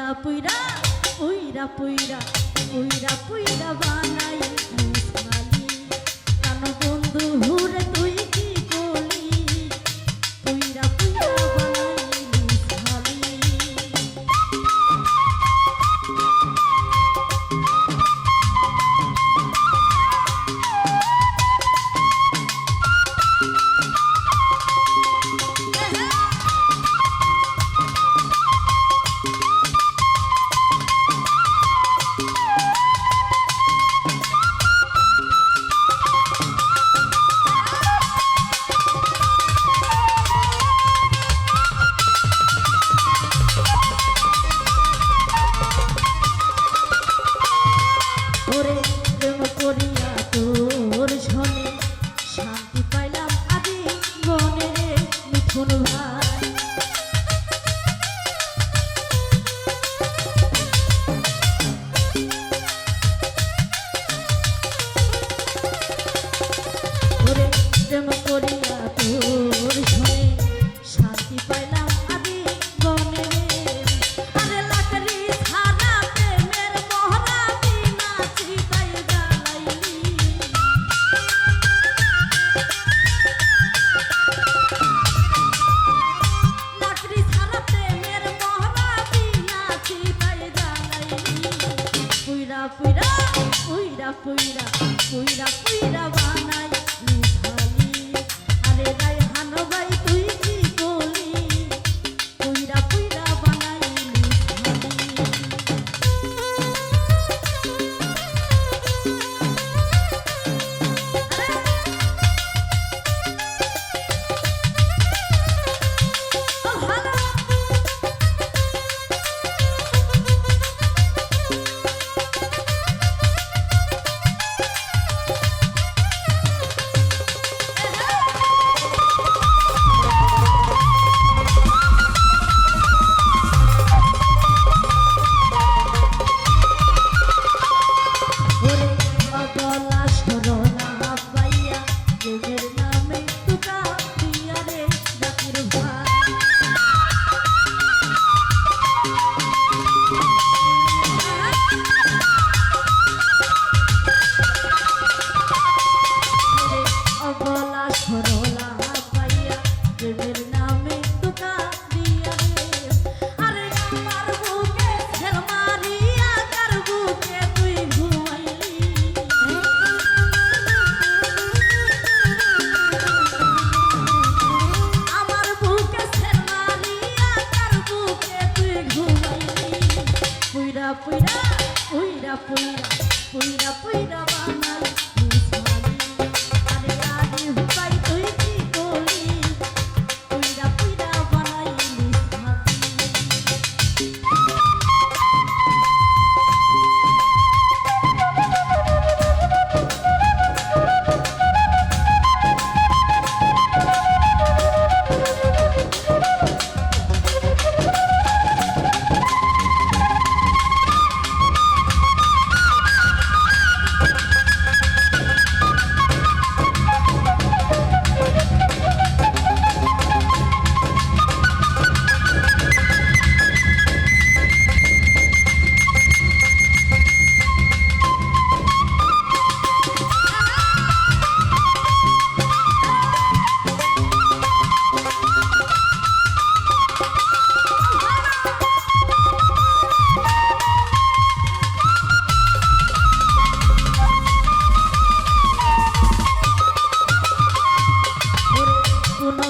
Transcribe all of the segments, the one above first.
পুইরা পুইরা পুইরা পুইরা পুইরা পুইরা বানাই। প্রেম করিয়া তোর সনে শান্তি পাইলাম আদি মনে আরে লাকড়ি ছাড়া প্রেমের মহরা বিনা চিতাই জ্বালাইলি লাকড়ি ছাড়া প্রেমের মহরা বিনা চিতাই জ্বালাইলি পুইরা পুইরা পুইরা পুইরা পুইরা পুইরা বানাই পুইরা পুইরা পুইরা পুইরা পুইরা বানাই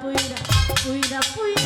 পুইরা পুইরা পুইরা